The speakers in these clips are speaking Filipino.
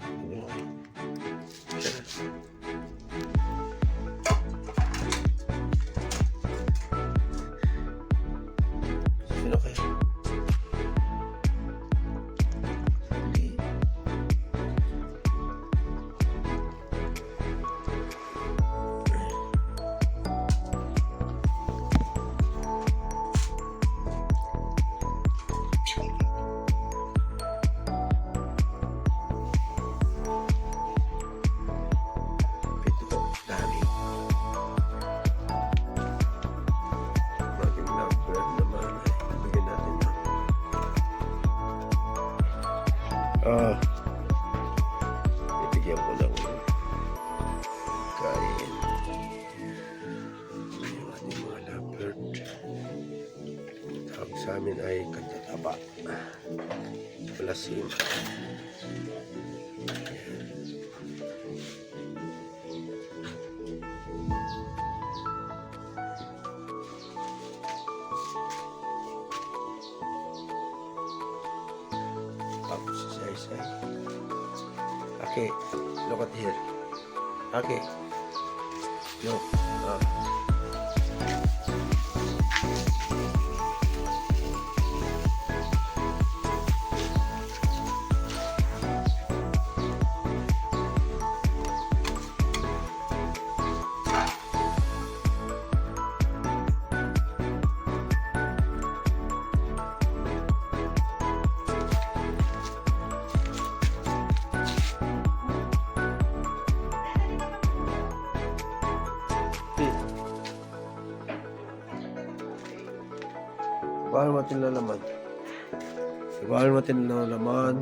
不饿 Okay, look at here. Okay. Look. Ah. Bawal natin lalaman. Bawal natin lalaman.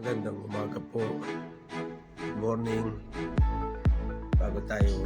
Magandang umaga po. Morning. Bago tayo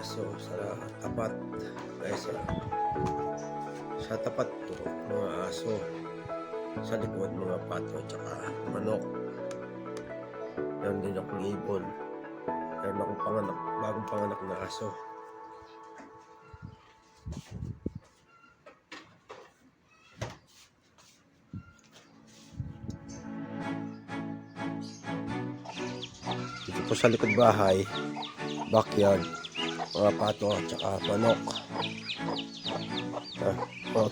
aso sa tapat ay sa sa tapat to mga aso sa likod mga pato tsaka manok. Meron din akong ibon. Meron akong panganak bagong panganak na aso. Dito po sa likod bahay backyard mga pato at saka manok. Ah, oh.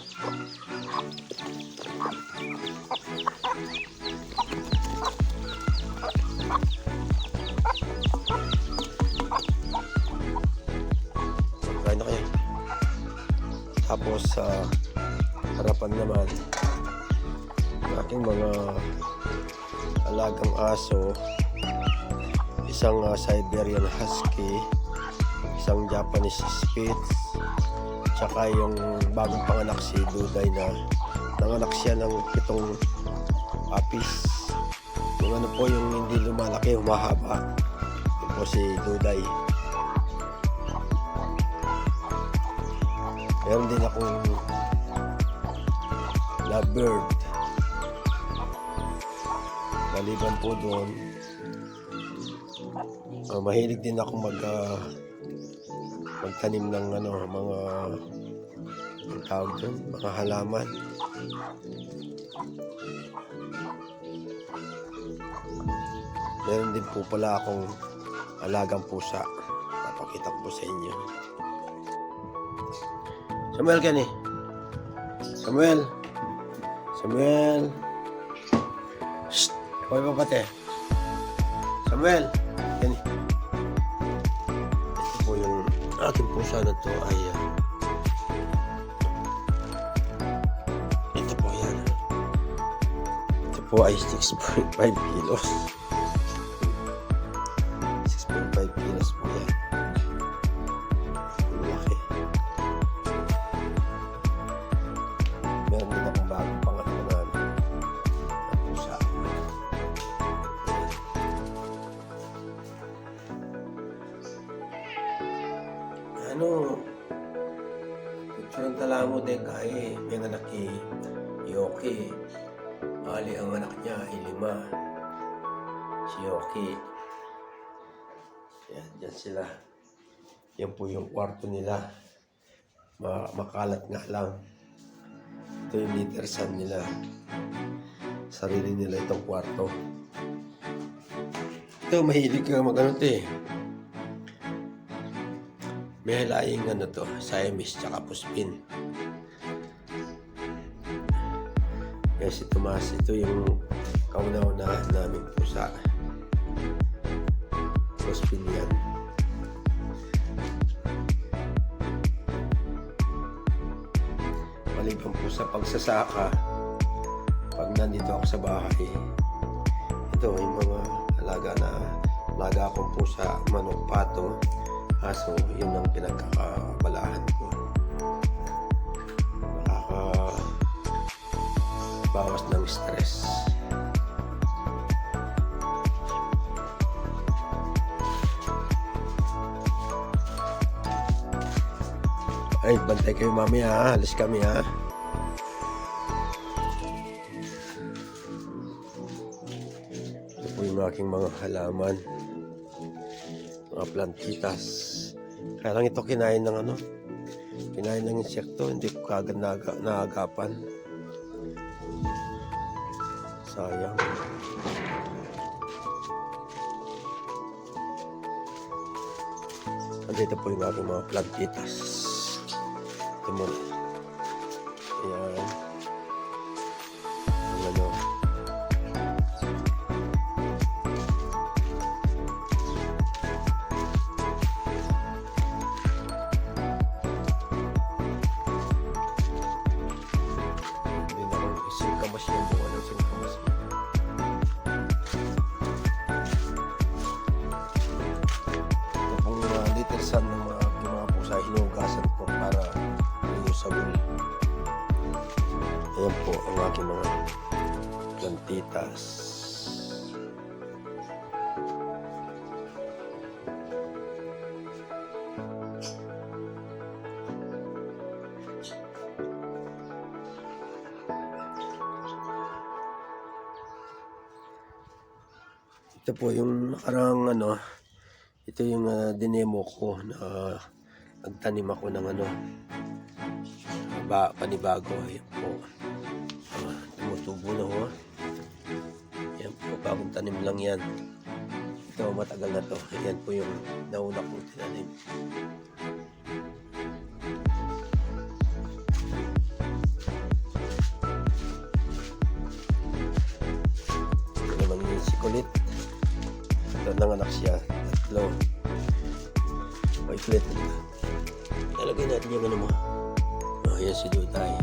kain na kayo. Tapos sa uh, harapan naman aking mga alagang aso isang uh, Siberian Husky isang Japanese Spitz, tsaka yung bagong panganak si Duday na nanganak siya ng pitong apis. Yung ano po yung hindi lumalaki, humahaba. Yun po si Duday. Meron din akong lovebird. Maliban po doon, ah, mahilig din ako mag ah, magtanim ng ano, mga tawag doon, mga halaman. Meron din po pala akong alagang pusa. Papakita ko po sa inyo. Samuel Kenny. Samuel. Samuel. Shh. Hoy papate. Samuel. Kenny. Na to ay ah, ito po yan. Ito po ay 6.5 kilos. Yan, dyan sila. Yan po yung kwarto nila. Ma makalat nga lang. Ito yung literasan nila. Sarili nila itong kwarto. Ito, mahilig ka mag-ano eh. May halaing ano to, Siamese tsaka Puspin. Kaya si Tomas, ito yung kauna-unahan namin pusa. Puspin yan. Maliban po sa pagsasaka, pag nandito ako sa bahay, ito yung mga alaga na alaga akong pusa, manok, pato, aso, yun ang pinagkakabalahan ko. Nakaka bawas ng stress. Ay, bantay kayo mamaya ha. Alis kami ha. Ito po yung aking mga halaman. Mga plantitas. Kaya lang ito kinain ng ano. Kinain ng insekto. Hindi ko kagad naagapan. Sayang. Andito po yung aking mga plantitas. Ito Ayan po ang aking mga plantitas. Ito po yung nakarang ano, ito yung uh, dinemo ko na nagtanim ako ng ano, ba, panibago. Ayan po. Tumutubo na ho. Ayan po, bagong tanim lang yan. Ito, matagal na to. Ayan po yung nauna kong tinanim. Ito naman yung sikulit. Ito nanganak siya. Tatlo. May flat. Talagay natin yung ano mo. ayan si Duday. Yun,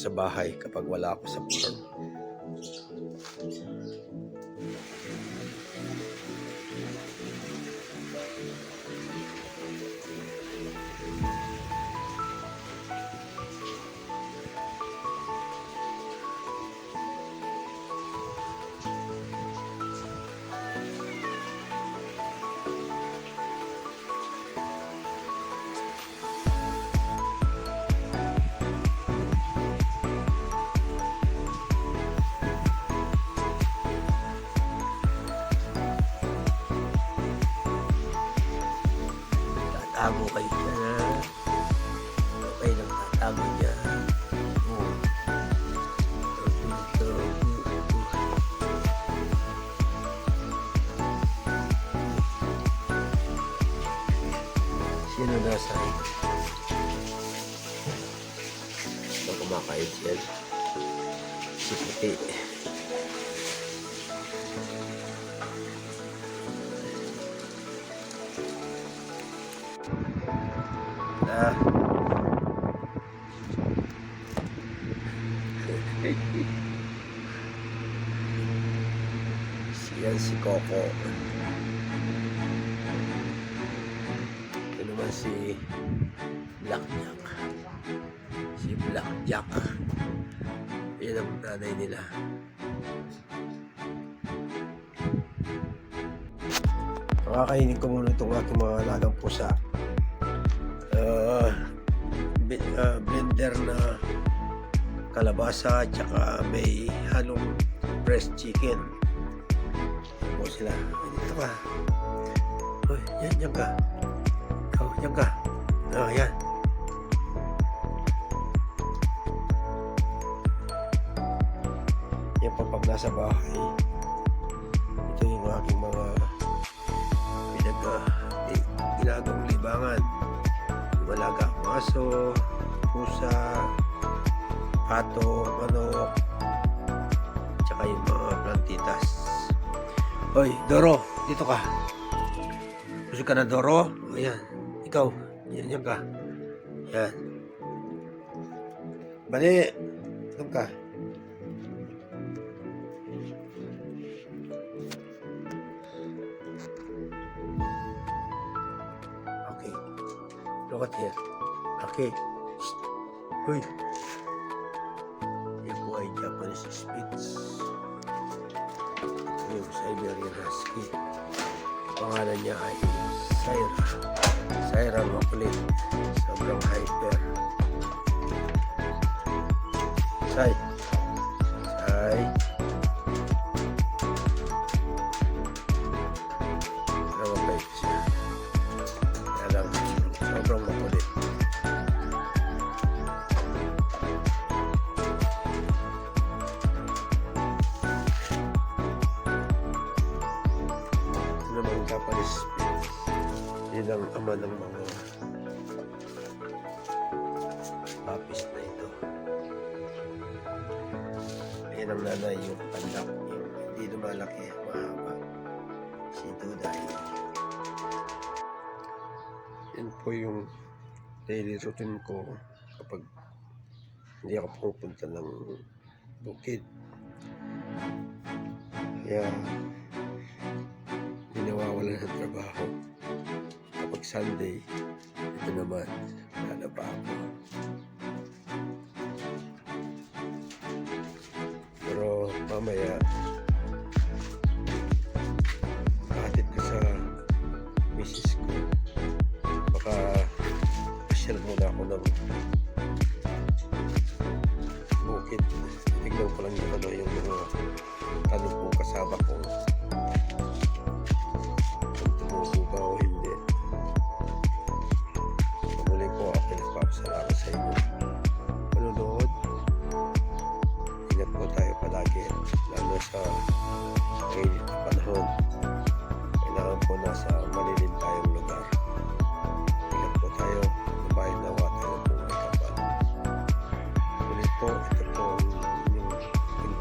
sa bahay kapag wala ako sa farm. Tatago kayo dyan ha. Okay lang tatago dyan. Oh. Sino nasa Ito kumakain siya. Si Puti. Ah. Yan si Coco. Ito naman si Blackjack. Si Blackjack. Yan ang nanay nila. Pakakainin ko muna itong aking mga alagang pusa. Ah, blender na kalabasa at may halong breast chicken. Po sila. Ay, Dito ka. Uy, yan, yan ka. Ikaw, yan ka. Ah, yan. Yan pa pag nasa bahay. Ito yung aking mga aso, pusa, pato, manok, tsaka yung mga plantitas. Hoy, Doro, dito ka. Gusto ka na, Doro? Ayan, ikaw, yan, yan ka. Yan. Bali, doon ka. Okay. Look at here. Okay. Shh. Hoy. Yan po ay Japanese Spitz. Yung Siberian Husky. Pangalan niya ay Syra. Syra makulit. Sobrang hyper. Say. Japanese Spitz. Yun ang ama ng mga puppies na ito. Ayan ang nanay yung pandak. Yung hindi lumalaki, mahaba. Si Duday. Yan po yung daily routine ko kapag hindi ako pupunta ng bukid. Hindi nawawala ng trabaho. Kapag Sunday, ito naman, lalaba ako. Pero mamaya,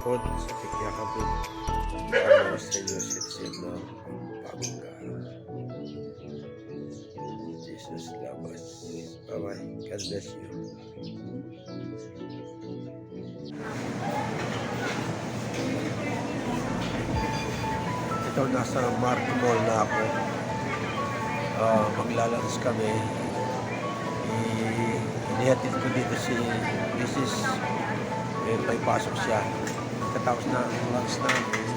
lingkod sa Tikyakabog. Para sa inyo, citizen na Pamangga. Jesus love us. Bye-bye. God bless you. Ito, nasa Marco Mall na ako. Uh, maglalans kami. I- Inihatid ko dito si Mrs. Eh, may pasok siya. Katapos na ang lunch namin.